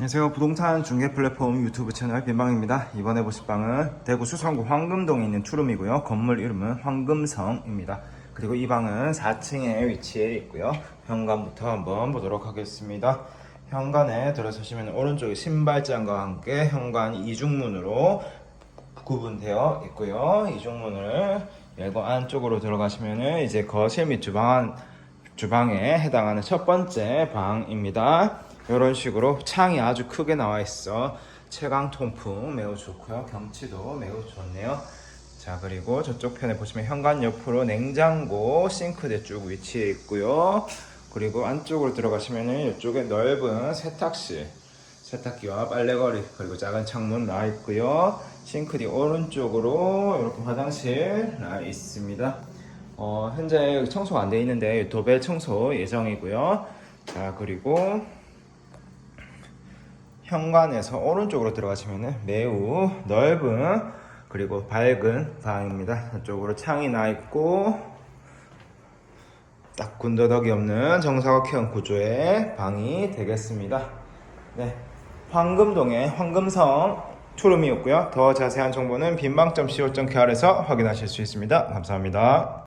안녕하세요. 부동산 중개 플랫폼 유튜브 채널 빈방입니다. 이번에 보실 방은 대구 수성구 황금동에 있는 투룸이고요. 건물 이름은 황금성입니다. 그리고 이 방은 4층에 위치해 있고요. 현관부터 한번 보도록 하겠습니다. 현관에 들어서시면 오른쪽에 신발장과 함께 현관 이중문으로 구분되어 있고요. 이중문을 열고 안쪽으로 들어가시면은 이제 거실 및 주방 주방에 해당하는 첫 번째 방입니다. 이런 식으로 창이 아주 크게 나와 있어 채광 통풍 매우 좋고요. 경치도 매우 좋네요. 자 그리고 저쪽 편에 보시면 현관 옆으로 냉장고 싱크대 쭉 위치해 있고요. 그리고 안쪽으로 들어가시면은 이쪽에 넓은 세탁실 세탁기와 빨래거리 그리고 작은 창문 나와 있고요. 싱크대 오른쪽으로 이렇게 화장실 나와 있습니다. 어, 현재 청소가 안 돼 있는데 도배 청소 예정이고요. 자 그리고 현관에서 오른쪽으로 들어가시면 매우 넓은 그리고 밝은 방입니다. 이쪽으로 창이 나 있고 딱 군더더기 없는 정사각형 구조의 방이 되겠습니다. 네, 황금동의 황금성 투룸이었고요. 더 자세한 정보는 빈방.co.kr에서 확인하실 수 있습니다. 감사합니다.